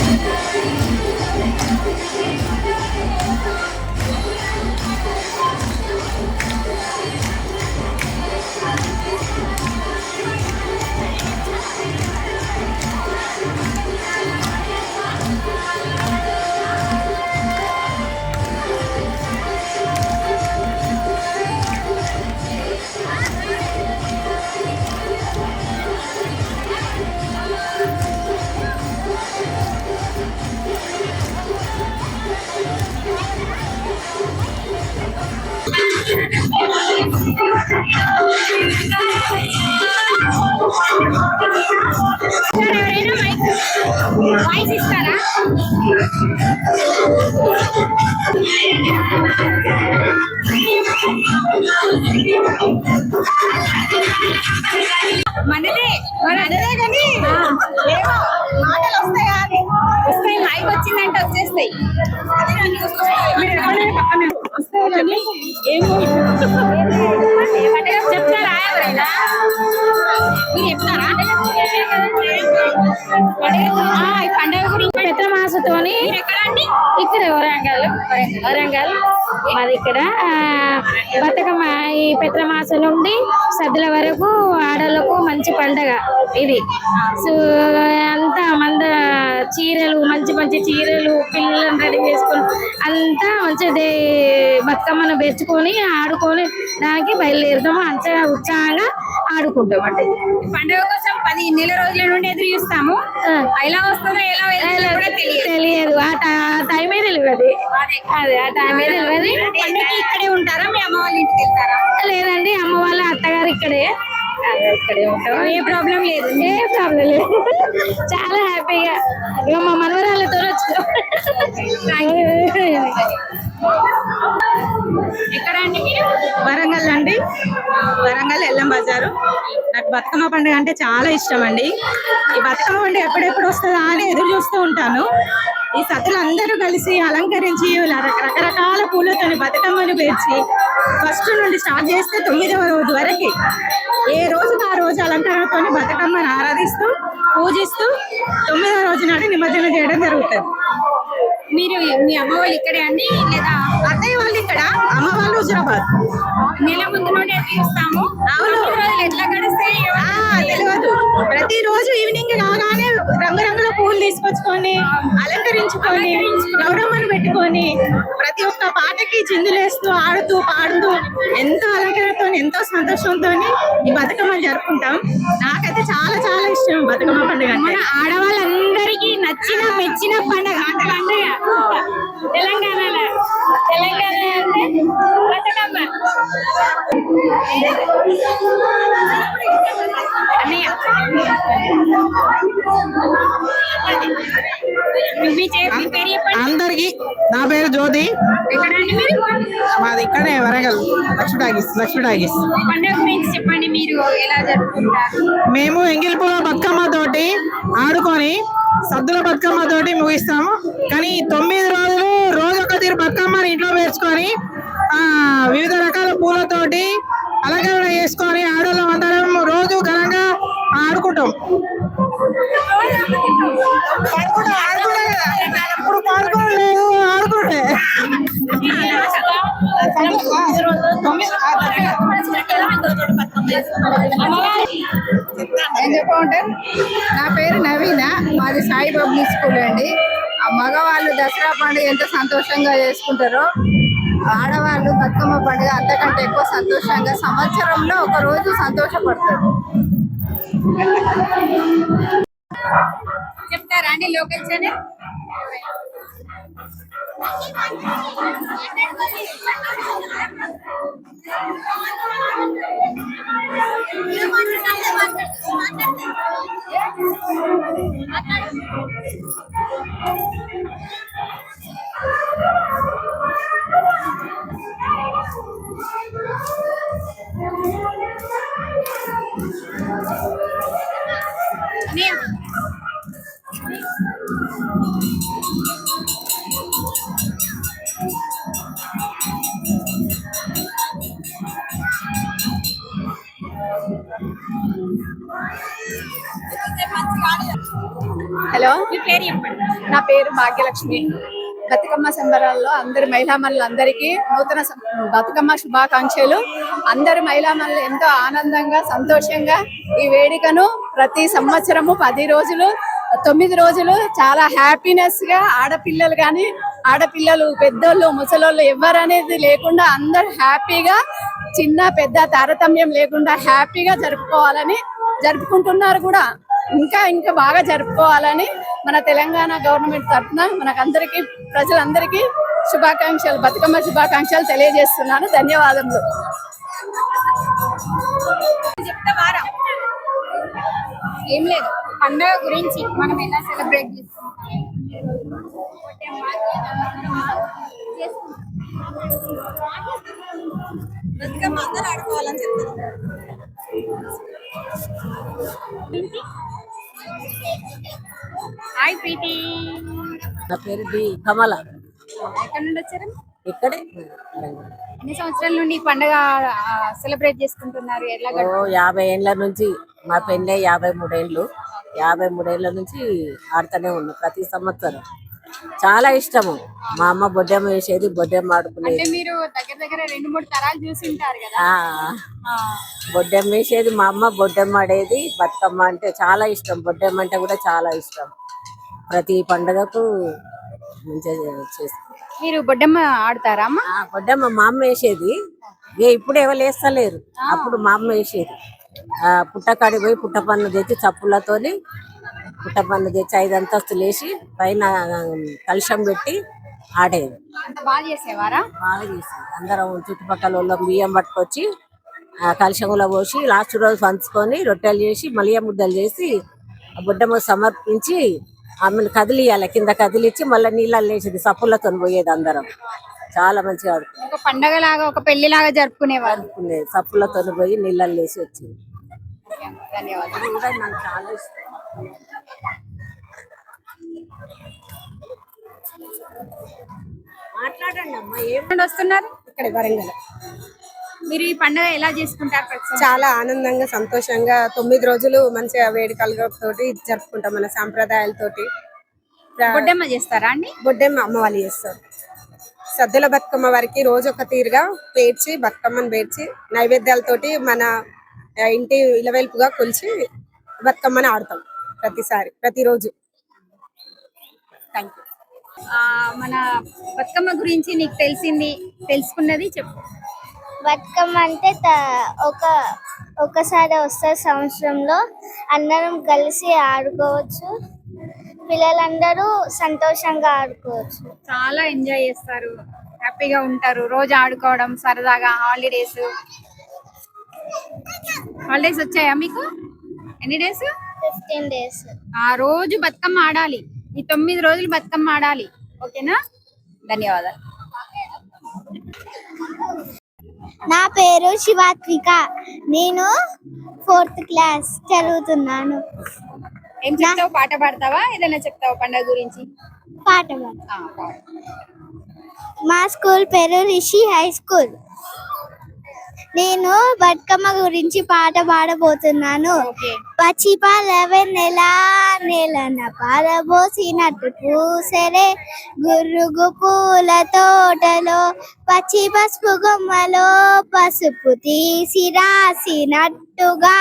ఎవరైనా వాయిస్ ఇస్తారా? మనదే మనదే కానీ ఏమో మాటలు వస్తాయా? వస్తాయి మైక్ వచ్చిందంటే వచ్చేస్తాయి. వస్తాయి? కానీ ఏమో. చెప్తారా ఎవరైనా? మీరు చెప్తారా? పండుగ గురించి పెద్ద మాసతోని ఇక్కడ వరంగల్ వరంగల్. మాది ఇక్కడ బతుకమ్మ ఈ పెద్ద నుండి సద్దుల వరకు ఆడలకు మంచి పండగ. ఇది. సో అంతా మంద చీరలు మంచి మంచి చీరలు పిల్లలను రెడీ చేసుకొని అంతా మంచిది బతుకమ్మను పెంచుకొని ఆడుకొని దానికి బయలుదేరుతాము అంతా ఉత్సాహంగా ఆడుకుంటాం అంటే ఈ పండుగ కోసం పది నెల రోజుల నుండి ఎదురు చూస్తాము. ఎలా వస్తుందో ఎలా తెలియదు. ఆ టై- టైమే తెలియదు. అదే. ఆ టైమే తెలియదు. ఇక్కడే ఉంటారా? మీ అమ్మ వాళ్ళ ఇంటికి వెళ్తారా? లేదండి అమ్మ వాళ్ళ అత్తగారు ఇక్కడే. ఏ ప్రాబ్లం లేదు. ఏ ప్రాబ్లం లేదు. చాలా హ్యాపీగా ఇక మా మనవరాళ్ళతో వచ్చినాం. ఎక్కడ అండి మీరు? వరంగల్ అండి. వరంగల్ ఎల్లం బజారు. నాకు బతుకమ్మ పండుగ అంటే చాలా ఇష్టం అండి. ఈ బతుకమ్మ పండుగ ఎప్పుడెప్పుడు వస్తుందా అని ఎదురు చూస్తూ ఉంటాను. ఈ సతులు అందరూ కలిసి అలంకరించి రక- రకరకాల పూలతోని బతుకమ్మను పేర్చి ఫస్ట్ నుండి స్టార్ట్ చేస్తే తొమ్మిదవ రోజు వరకు ఏ రోజుకి ఆ రోజు అలంకరణతోని బతుకమ్మను ఆరాధిస్తూ పూజిస్తూ తొమ్మిదవ రోజు నాడు నిమజ్జనం చేయడం జరుగుతుంది. మీరు మీ అమ్మ వాళ్ళు ఇక్కడే అండి లేదా? అత్తయ్య వాళ్ళు ఇక్కడ అమ్మ వాళ్ళు హుజరాబాద్. నెల ముందు నుండి చూస్తాము అవును. ఎట్లా గడుస్తాయి ఆ, తెలియదు ప్రతిరోజు ఈవినింగ్ కాగానే రంగురంగుల పువ్వులు తీసుకొచ్చుకొని అలంకరించుకొని. గౌరమ్మను పెట్టుకొని ప్రతి ఒక్క పాటకి చిందులేస్తూ ఆడుతూ పాడుతూ ఎంతో అలంకరణతో ఎంతో సంతోషంతో ఈ బతుకమ్మ జరుపుకుంటాం. నాకైతే చాలా చాలా ఇష్టం బతుకమ్మ పండుగ అంటే. మన ఆడవాళ్ళందరికీ నచ్చిన మెచ్చిన పండుగ. పండుగ తెలంగాణలో తెలంగాణ అంటే బతుకమ్మ. అన్నయ్య. అందరికి నా పేరు జ్యోతి. మాది ఇక్కడే వరంగల్ లక్ష్మీ టాకీస్ లక్ష్మీ గురించి చెప్పండి మీరు ఎలా మేము ఎంగిలిపూల బతుకమ్మ తోటి ఆడుకొని సద్దుల బతుకమ్మ తోటి ముగిస్తాము. కానీ తొమ్మిది రోజులు రోజు ఒక తీరు బతుకమ్మని ఇంట్లో పేర్చుకొని ఆ వివిధ రకాల పూలతోటి అలంకరణ చేసుకొని ఆడవాళ్ళం అందరం రోజు ఘనంగా ఆడుకుంటాం. ఎప్పుడు ఆడుకుంటాం ఆడుకుంటే ఏం చెప్పమంటే? నా పేరు నవీన మాది సాయి పబ్లిక్ స్కూల్ అండి. ఆ మగవాళ్ళు దసరా పండుగ ఎంత సంతోషంగా చేసుకుంటారో ఆడవాళ్ళు బతుకమ్మ పండుగ అంతకంటే ఎక్కువ సంతోషంగా సంవత్సరంలో ఒక రోజు సంతోషపడతారు. చెప్తారా అండి లోకేషన్ మాట్లాడు హలో. మీ పేరు చెప్పండి. నా పేరు భాగ్యలక్ష్మి. బతుకమ్మ సంబరాల్లో అందరి మహిళామణులందరికీ నూతన సం- బతుకమ్మ శుభాకాంక్షలు. అందరి మహిళామణులు ఎంతో ఆనందంగా సంతోషంగా ఈ వేడుకను ప్రతి సంవత్సరము పది రోజులు తొమ్మిది రోజులు చాలా హ్యాపీనెస్గా ఆడపిల్లలు కానీ ఆడపిల్లలు పెద్దోళ్ళు ముసలోళ్ళు ఎవరు అనేది లేకుండా అందరు హ్యాపీగా చిన్న పెద్ద తారతమ్యం లేకుండా హ్యాపీగా జరుపుకోవాలని జరుపుకుంటున్నారు కూడా. ఇంకా ఇంకా బాగా జరుపుకోవాలని మన తెలంగాణ గవర్నమెంట్ తరఫున మనకందరికీ ప్రజలందరికీ శుభాకాంక్షలు బతుకమ్మ శుభాకాంక్షలు తెలియజేస్తున్నాను. ధన్యవాదములు. ఏం లేదు. పండుగ గురించి మనం ఎలా సెలబ్రేట్ చేసుకుంటాం? ఆడుకోవాలని చెప్తారు హాయ్ ప్రీతి నా పేరు డి కమల. ఎక్కడి నుండి వచ్చారు? ఇక్కడే. ఎన్ని సంవత్సరాల నుండి ఈ పండుగ సెలబ్రేట్ చేసుకుంటున్నారు? ఎలా ఓ యాభై ఏండ్ల నుంచి మా పెళ్ళే యాభై మూడేళ్ళు. యాభై మూడేళ్ళ నుంచి ఆడుతూనే ఉన్నాం ప్రతి సంవత్సరం. చాలా ఇష్టము. మా అమ్మ బొడ్డెమ్మ వేసేది బొడ్డెమ్మ ఆడుకునేది. మీరు దగ్గర దగ్గర రెండు మూడు తరాలు చూసి ఉంటారు కదా? బొడ్డెమ్మ వేసేది మా అమ్మ బొడ్డెమ్మ ఆడేది బతుకమ్మ అంటే చాలా ఇష్టం. బొడ్డెమ్మ అంటే కూడా చాలా ఇష్టం. ప్రతి పండుగకు మంచిగా చేసుకుంటాం మీరు బొడ్డమ్మ ఆడతారా అమ్మ? బొడ్డమ్మ మా అమ్మ వేసేది ఏ ఇప్పుడు ఎవరు వేస్తలేరు అప్పుడు మా అమ్మ వేసేది ఆ పుట్టకాడికి పోయి పుట్ట పన్ను తెచ్చి చప్పులతోని పుట్ట పన్ను తెచ్చి ఐదు అంతస్తులు వేసి పైన కలుషం పెట్టి ఆడేది. అంత బాగా చేసేవారా? బాగా చేసేది. అందరం చుట్టుపక్కల వాళ్ళం బియ్యం పట్టుకొచ్చి ఆ కలుషంలో పోసి లాస్ట్ రోజు పంచుకొని రొట్టెలు చేసి మలియ ముద్దలు చేసి ఆ బుడ్డమ్మ సమర్పించి ఆమెను కదిలియాలి కింద కదిలిచ్చి మళ్ళీ నీళ్ళల్లో వేసేది సప్పులతో పోయేది అందరం. చాలా మంచిగా ఆడుకునేది. ఒక పండగ లాగా ఒక పెళ్ళి లాగా జరుపుకునేవారు. ఆడుకునేది సప్పులతో పోయి నీళ్ళల్లో వేసి వచ్చింది. ధన్యవాదాలు. చాలా ఇష్టం. మాట్లాడండి అమ్మా వస్తున్నారు? ఇక్కడ వరంగల్. మీరు ఈ పండుగ ఎలా చేసుకుంటారు ప్రతి సంవత్సరం? చాలా ఆనందంగా సంతోషంగా తొమ్మిది రోజులు మంచిగా వేడుకలతోటి జరుపుకుంటాం మన సాంప్రదాయాలతోటి. ప్ర- బొడ్డమ్మ చేస్తారా అండి? బొడ్డెమ్మ అమ్మ వాళ్ళు చేస్తారు. సద్దుల బతుకమ్మ వారికి రోజు ఒక తీరుగా పేర్చి బతుకమ్మను పేర్చి నైవేద్యాలతోటి మన ఆ, ఇంటి ఇలవెల్పుగా కొలిచి బతుకమ్మని ఆడతాం ప్రతిసారి ప్రతిరోజు. మన బతుకమ్మ గురించి నీకు తెలిసింది తెలుసుకున్నది చెప్పు. బతుకమ్మ అంటే ఒక ఒకసారి వస్తే సంవత్సరంలో. అందరం కలిసి ఆడుకోవచ్చు. పిల్లలందరూ సంతోషంగా ఆడుకోవచ్చు. చాలా ఎంజాయ్ చేస్తారు. హ్యాపీగా ఉంటారు. రోజు ఆడుకోవడం సరదాగా హాలిడేస్. హాలిడేస్ వచ్చాయా మీకు? ఎన్ని డేస్? Fifteen days. ఆ రోజు బతుకమ్మ ఆడాలి. ఈ తొమ్మిది రోజులు బతుకమ్మ ఆడాలి. ఓకేనా? ధన్యవాదాలు. నా పేరు శివాత్విక. నేను ఫోర్త్ క్లాస్ చదువుతున్నాను. ఏం చెప్తావు? పాట పాడతావా? ఏదైనా చెప్తావా పండుగ గురించి? పాట పాడు. ఆ, పాడు. మా స్కూల్ పేరు రిషి హై స్కూల్. నేను బతుకమ్మ గురించి పాట పాడబోతున్నాను. పచ్చి పాలవే నెల నెలన పారబోసినట్టు పూసరే. గుర్రుగు పూల తోటలో పచ్చి పసుపు గొమ్మలో పసుపు తీసి రాసినట్టుగా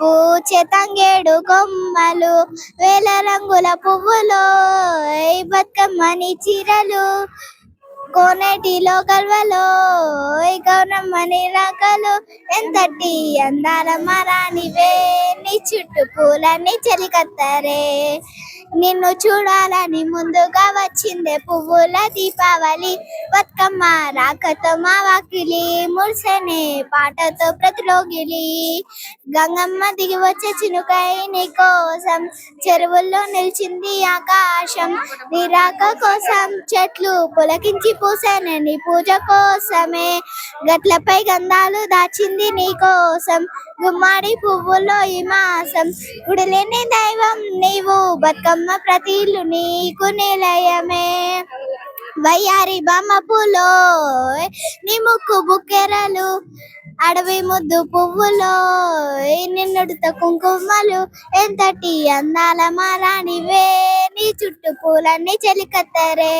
పూచె తంగేడు కొమ్మలు వేల రంగుల పువ్వులో బతుకమ్మని చీరలు కోనేటిలో కల్వలో ఈ గౌరమ్మని రకలు ఎంతటి అందాల మరానివే నీ చుట్టూ పూలన్నీ చెలికత్తరే. నిన్ను చూడాలని ముందుగా వచ్చిందే పువ్వుల దీపావళి. బతుకమ్మ రాకతో మా వాకిలి ముడిసెనే పాటతో ప్రతిలోగిలి గంగమ్మ దిగి వచ్చే చినుకై నీ కోసం చెరువుల్లో నిలిచింది ఆకాశం. నీ రాక కోసం చెట్లు పులకించి పూసానే నీ పూజ కోసమే. గట్లపై గంధాలు దాచింది నీ కోసం గుమ్మాడి పువ్వుల్లో ఈ మాసం గుడిలేని దైవం నీవు. బతుకమ్మ ప్రతిలు నీకు నిలయమే. వయ్యారి బొమ్మ పూలో నీ ముక్కు బుక్కెరలు అడవి ముద్దు పువ్వులో ఏ నిన్నుడుత కుంకుమలు ఎంతటి అందాల మారానివే నీ చుట్టూ పూలన్నీ చెలికత్తరే.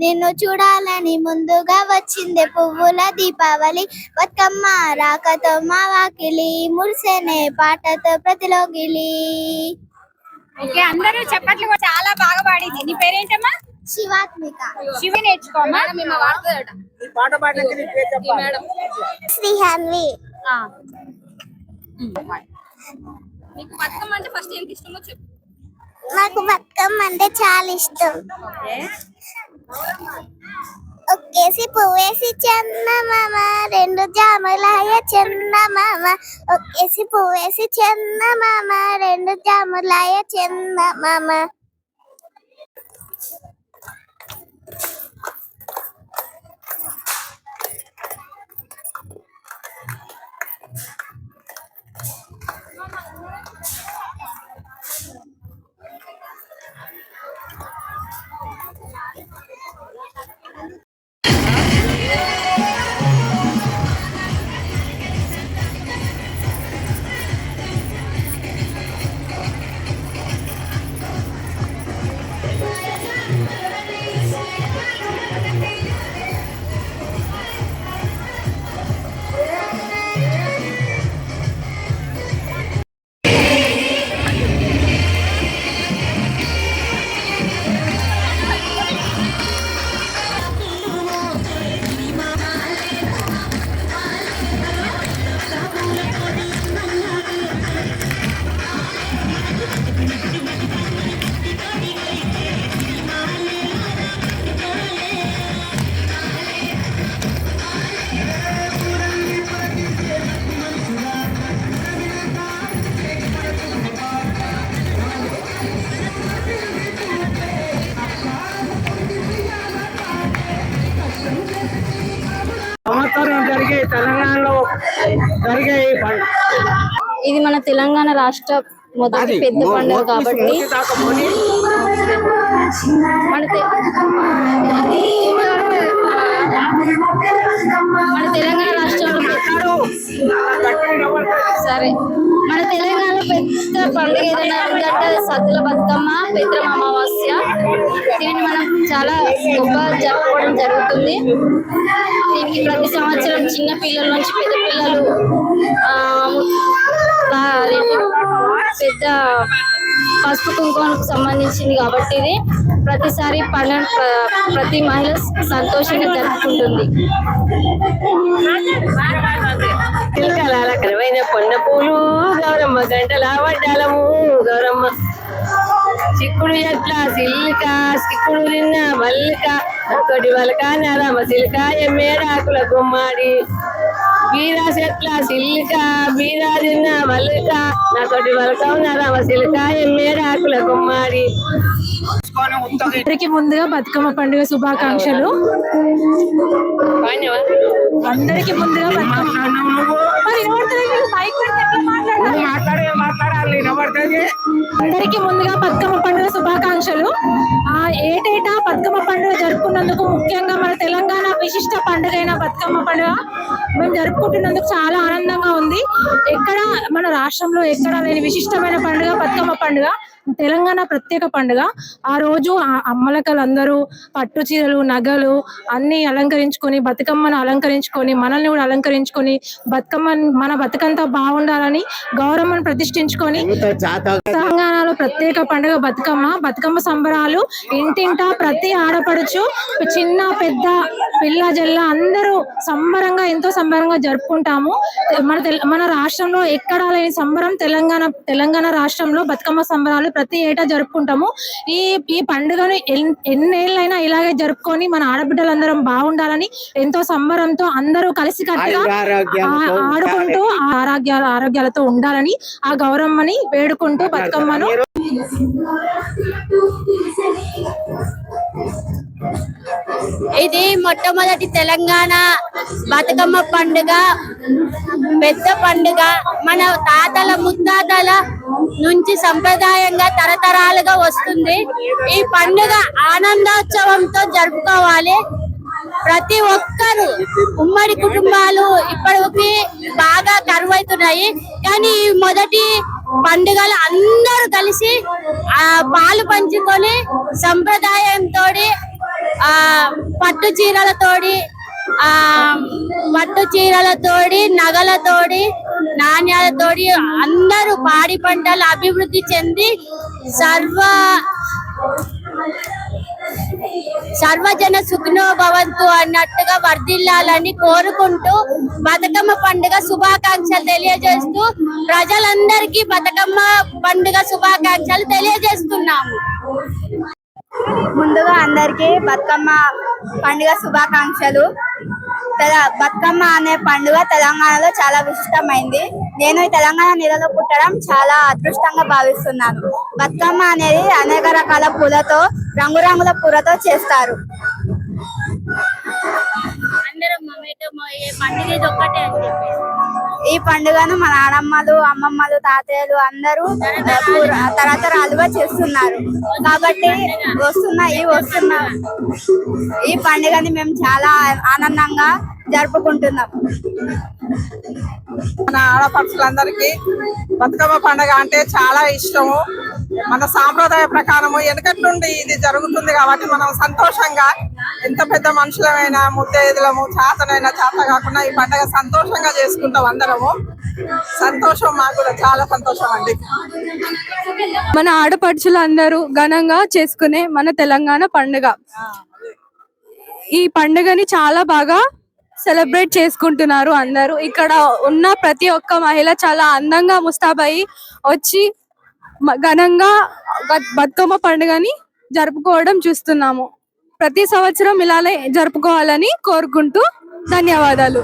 నిన్ను చూడాలని ముందుగా వచ్చిందే పువ్వుల దీపావళి. బతుకమ్మ రాకతో మా వాకిలి మురిసేనే పాటతో ప్రతిలోగిలి. ఓకే అందరూ చెప్పట్లు చాలా బాగా పాడింది. నీ పేరేంటమ్మా? శివాత్మిక. శివ నేర్చుకోమా? శ్రీహన్వి నీకు బతుకమ్మ అంటే ఫస్ట్ ఏంటి ఇష్టమో చెప్పు. నాకు బతుకమ్మ అంటే చాలా ఇష్టం. ఒక్కేసి పువ్వేసి చందమామ రెండు జాములాయ చందమామ. ఒక్కేసి పువ్వేసి చందమామ రెండు జాములాయ చందమామ. సంవత్సరం ఇది మన తెలంగాణ రాష్ట్ర మొదటి పెద్ద పండుగ కాబట్టి మన తెలంగాణ రాష్ట్రంలో సరే. మన తెలంగాణలో పెద్ద పండుగ ఏదైనా ఉందంటే సద్దుల బతుకమ్మ పెద్ద అమావాస్య. దీన్ని మనం చాలా గొప్ప జరుపుకోవడం జరుగుతుంది. దీనికి ప్రతి సంవత్సరం చిన్న పిల్లల నుంచి పెద్ద పిల్లలు పెద్ద పసుపు కుంకుమకు సంబంధించింది కాబట్టి ఇది ప్రతిసారి పండుగ ప్ర- ప్రతి మహిళ సంతోషంగా జరుపుకుంటుంది. చిలకలాల కరువైన పొన్న పూలు గౌరమ్మ గంటల వడ్డాలము గౌరమ్మ చిక్కుడు ఎట్ల సిల్క చిక్కుడు నిన్న మల్లిక ఒకటి వలక నరమ సిల్క ఎమ్మేడాకుల గుమ్మాడి. బీరా చెట్ల సిల్క బీరా తిన్న మల్లిక. నాతోటి వలక నరమ సిల్క ఎమ్మేడాకుల గుమ్మాడి అందరికి ముందుగా బతుకమ్మ పండుగ శుభాకాంక్షలు? అందరికి ముందుగా అందరికి ముందుగా బతుకమ్మ పండుగ శుభాకాంక్షలు. ఆ ఏటేటా బతుకమ్మ పండుగ జరుపుకున్నందుకు ముఖ్యంగా మన తెలంగాణ విశిష్ట పండుగ అయిన బతుకమ్మ పండుగ. మేము జరుపుకుంటున్నందుకు చాలా ఆనందంగా ఉంది. ఎక్కడ మన రాష్ట్రంలో ఎక్కడ లేని విశిష్టమైన పండుగ బతుకమ్మ పండుగ. తెలంగాణ ప్రత్యేక పండుగ. ఆ రోజు ఆ అమ్మలకలందరూ పట్టు చీరలు నగలు అన్ని అలంకరించుకొని బతుకమ్మను అలంకరించుకొని మనల్ని కూడా అలంకరించుకొని బతుకమ్మ మన బతుకంతా బాగుండాలని గౌరమ్మను ప్రతిష్ఠించుకొని తెలంగాణలో ప్రత్యేక పండుగ బతుకమ్మ. బతుకమ్మ సంబరాలు ఇంటింటా ప్రతి ఆడపడుచు చిన్న పెద్ద పిల్ల జల్ల అందరూ సంబరంగా ఎంతో సంబరంగా జరుపుకుంటాము. మన తెల- మన రాష్ట్రంలో ఎక్కడా లేని సంబరం తెలంగాణ తెలంగాణ రాష్ట్రంలో బతుకమ్మ సంబరాలు ప్రతి ఏటా జరుపుకుంటాము. ఈ ఈ పండుగను ఎన్- ఎన్నేళ్ళైనా ఇలాగే జరుపుకొని మన ఆడబిడ్డలందరం బాగుండాలని ఎంతో సంబరంతో అందరూ కలిసి ఆడుకుంటూ ఆ ఆరోగ్యాల ఆరోగ్యాలతో ఉండాలని ఆ గౌరమ్మని వేడుకుంటూ బతుకమ్మను ఇది మొట్టమొదటి తెలంగాణ బతుకమ్మ పండుగ పెద్ద పండుగ. మన తాతల ముత్తాతల నుంచి సంప్రదాయంగా తరతరాలుగా వస్తుంది. ఈ పండుగ ఆనందోత్సవంతో జరుపుకోవాలి. ప్రతి ఒక్కరు ఉమ్మడి కుటుంబాలు ఇప్పటికి బాగా కరువైతున్నాయి. కానీ ఈ మొదటి పండుగలు అందరూ కలిసి ఆ పాలు పంచుకొని సంప్రదాయంతో పట్టు చీరలతోడి ఆ పట్టు చీరలతోడి నగలతోడి నాణ్యాలతోడి అందరూ పాడి పంటలు అభివృద్ధి చెంది సర్వ సర్వజన సుఖినో భవంతు అన్నట్టుగా వర్ధిల్లాలని కోరుకుంటూ బతుకమ్మ పండుగ శుభాకాంక్షలు తెలియజేస్తూ ప్రజలందరికీ బతుకమ్మ పండుగ శుభాకాంక్షలు తెలియజేస్తున్నాము. ముందుగా అందరికీ బతుకమ్మ పండుగ శుభాకాంక్షలు. తెల- బతుకమ్మ అనే పండుగ తెలంగాణలో చాలా విశిష్టమైంది. నేను ఈ తెలంగాణ నీళ్ళలో పుట్టడం చాలా అదృష్టంగా భావిస్తున్నాను. బతుకమ్మ అనేది అనేక రకాల పూలతో రంగురంగుల పూలతో చేస్తారు. అందరం పండుగ ఇది ఒక్కటే అని చెప్పేసి. ఈ పండుగను మన నానమ్మలు అమ్మమ్మలు తాతయ్యలు అందరూ తరతరాలుగా చేస్తున్నారు. కాబట్టి వస్తున్న ఈ వస్తున్న ఈ పండుగని మేము చాలా ఆనందంగా జరుపుకుంటున్నాం. మన ఆడపడుచులందరికీ బతుకమ్మ పండుగ అంటే చాలా ఇష్టము. మన సాంప్రదాయ ప్రకారము వెనకటి నుండి ఇది జరుగుతుంది కాబట్టి మనం సంతోషంగా ఎంత పెద్ద మనుషులమైనా ముత్తైదులము చేతనైనా చేత కాకుండా ఈ పండుగ సంతోషంగా చేసుకుంటాం అందరము. సంతోషం మాకు కూడా చాలా సంతోషం అండి మన ఆడపడుచులు అందరూ ఘనంగా చేసుకునే మన తెలంగాణ పండుగ. ఈ పండుగని చాలా బాగా సెలబ్రేట్ చేసుకుంటున్నారు అందరూ. ఇక్కడ ఉన్న ప్రతి ఒక్క మహిళ చాలా అందంగా ముస్తాబయి వచ్చి ఘనంగా బత్- బతుకమ్మ పండుగని జరుపుకోవడం చూస్తున్నాము. ప్రతి సంవత్సరం ఇలానే జరుపుకోవాలని కోరుకుంటూ ధన్యవాదాలు.